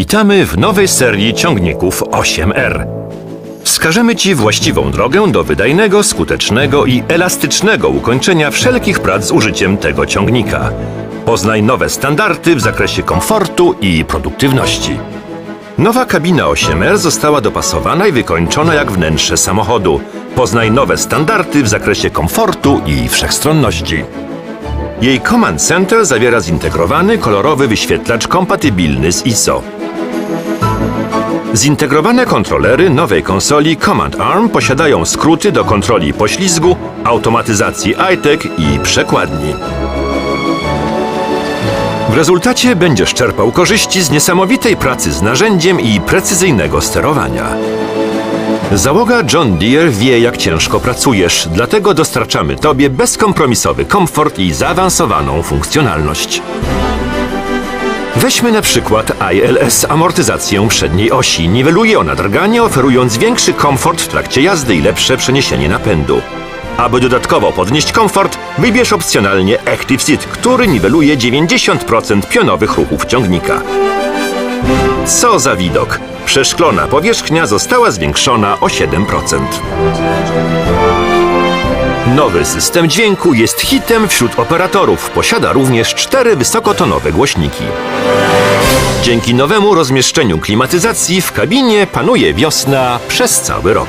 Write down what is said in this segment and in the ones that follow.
Witamy w nowej serii ciągników 8R. Wskażemy Ci właściwą drogę do wydajnego, skutecznego i elastycznego ukończenia wszelkich prac z użyciem tego ciągnika. Poznaj nowe standardy w zakresie komfortu i produktywności. Nowa kabina 8R została dopasowana i wykończona jak wnętrze samochodu. Poznaj nowe standardy w zakresie komfortu i wszechstronności. Jej Command Center zawiera zintegrowany kolorowy wyświetlacz kompatybilny z ISO. Zintegrowane kontrolery nowej konsoli Command ARM posiadają skróty do kontroli poślizgu, automatyzacji iTech i przekładni. W rezultacie będziesz czerpał korzyści z niesamowitej pracy z narzędziem i precyzyjnego sterowania. Załoga John Deere wie, jak ciężko pracujesz, dlatego dostarczamy Tobie bezkompromisowy komfort i zaawansowaną funkcjonalność. Weźmy na przykład ILS amortyzację przedniej osi. Niweluje ona drganie, oferując większy komfort w trakcie jazdy i lepsze przeniesienie napędu. Aby dodatkowo podnieść komfort, wybierz opcjonalnie Active Seat, który niweluje 90% pionowych ruchów ciągnika. Co za widok! Przeszklona powierzchnia została zwiększona o 7%. Nowy system dźwięku jest hitem wśród operatorów. Posiada również cztery wysokotonowe głośniki. Dzięki nowemu rozmieszczeniu klimatyzacji w kabinie panuje wiosna przez cały rok.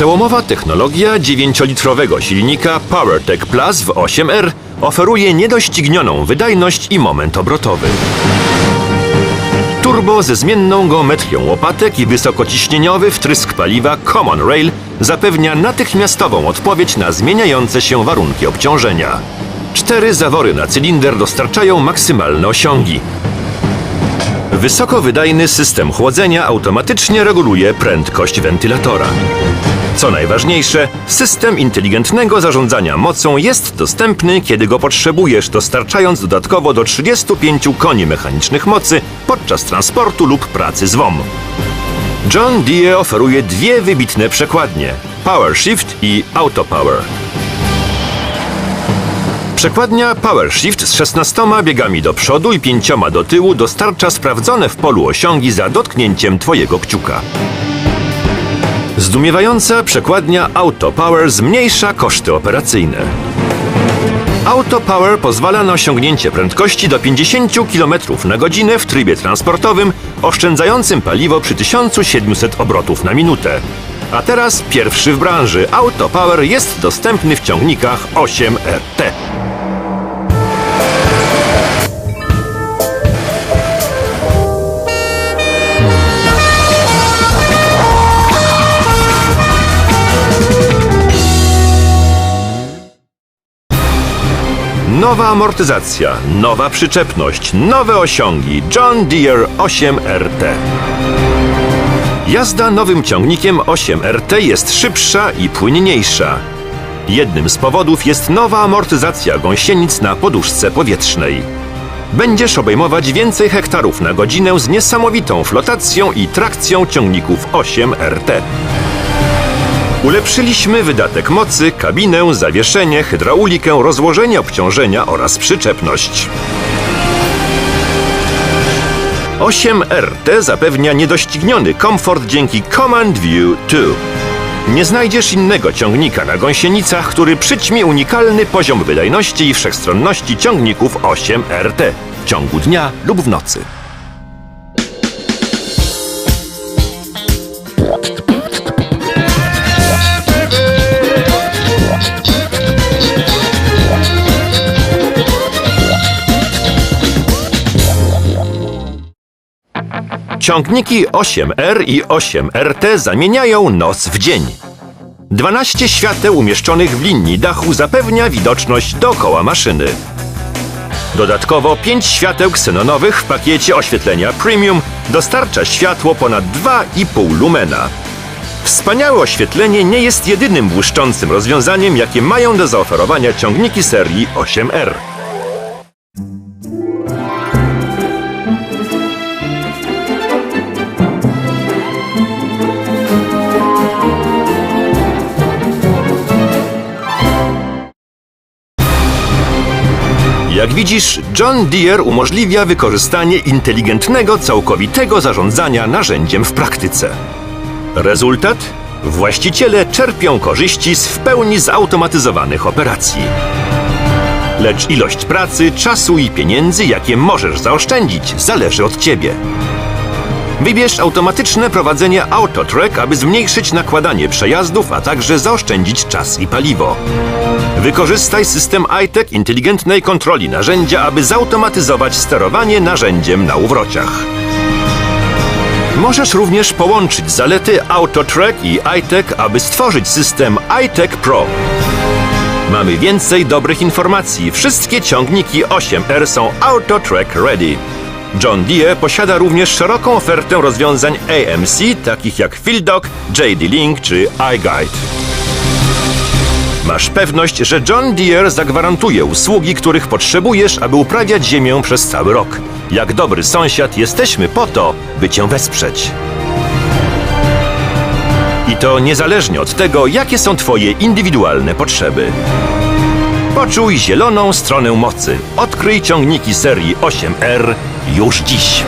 Przełomowa technologia 9-litrowego silnika PowerTech Plus w 8R oferuje niedoścignioną wydajność i moment obrotowy. Turbo ze zmienną geometrią łopatek i wysokociśnieniowy wtrysk paliwa Common Rail zapewnia natychmiastową odpowiedź na zmieniające się warunki obciążenia. Cztery zawory na cylinder dostarczają maksymalne osiągi. Wysokowydajny system chłodzenia automatycznie reguluje prędkość wentylatora. Co najważniejsze, system inteligentnego zarządzania mocą jest dostępny, kiedy go potrzebujesz, dostarczając dodatkowo do 35 koni mechanicznych mocy podczas transportu lub pracy z WOM. John Deere oferuje dwie wybitne przekładnie: Power Shift i Auto Power. Przekładnia Power Shift z 16 biegami do przodu i 5 do tyłu dostarcza sprawdzone w polu osiągi za dotknięciem Twojego kciuka. Zdumiewająca przekładnia Auto Power zmniejsza koszty operacyjne. Auto Power pozwala na osiągnięcie prędkości do 50 km na godzinę w trybie transportowym, oszczędzającym paliwo przy 1700 obrotów na minutę. A teraz pierwszy w branży Auto Power jest dostępny w ciągnikach 8RT. Nowa amortyzacja, nowa przyczepność, nowe osiągi John Deere 8RT. Jazda nowym ciągnikiem 8RT jest szybsza i płynniejsza. Jednym z powodów jest nowa amortyzacja gąsienic na poduszce powietrznej. Będziesz obejmować więcej hektarów na godzinę z niesamowitą flotacją i trakcją ciągników 8RT. Ulepszyliśmy wydatek mocy, kabinę, zawieszenie, hydraulikę, rozłożenie obciążenia oraz przyczepność. 8RT zapewnia niedościgniony komfort dzięki Command View 2. Nie znajdziesz innego ciągnika na gąsienicach, który przyćmi unikalny poziom wydajności i wszechstronności ciągników 8RT w ciągu dnia lub w nocy. Ciągniki 8R i 8RT zamieniają noc w dzień. 12 świateł umieszczonych w linii dachu zapewnia widoczność dookoła maszyny. Dodatkowo 5 świateł ksenonowych w pakiecie oświetlenia premium dostarcza światło ponad 2,5 lumena. Wspaniałe oświetlenie nie jest jedynym błyszczącym rozwiązaniem, jakie mają do zaoferowania ciągniki serii 8R. Jak widzisz, John Deere umożliwia wykorzystanie inteligentnego, całkowitego zarządzania narzędziem w praktyce. Rezultat? Właściciele czerpią korzyści z w pełni zautomatyzowanych operacji. Lecz ilość pracy, czasu i pieniędzy, jakie możesz zaoszczędzić, zależy od ciebie. Wybierz automatyczne prowadzenie AutoTrack, aby zmniejszyć nakładanie przejazdów, a także zaoszczędzić czas i paliwo. Wykorzystaj system iTech inteligentnej kontroli narzędzia, aby zautomatyzować sterowanie narzędziem na uwrociach. Możesz również połączyć zalety AutoTrack i iTech, aby stworzyć system iTech Pro. Mamy więcej dobrych informacji. Wszystkie ciągniki 8R są AutoTrack Ready. John Deere posiada również szeroką ofertę rozwiązań AMC, takich jak FieldDog, JD Link czy iGuide. Masz pewność, że John Deere zagwarantuje usługi, których potrzebujesz, aby uprawiać ziemię przez cały rok. Jak dobry sąsiad, jesteśmy po to, by Cię wesprzeć. I to niezależnie od tego, jakie są Twoje indywidualne potrzeby. Poczuj zieloną stronę mocy. Odkryj ciągniki serii 8R 优势继续。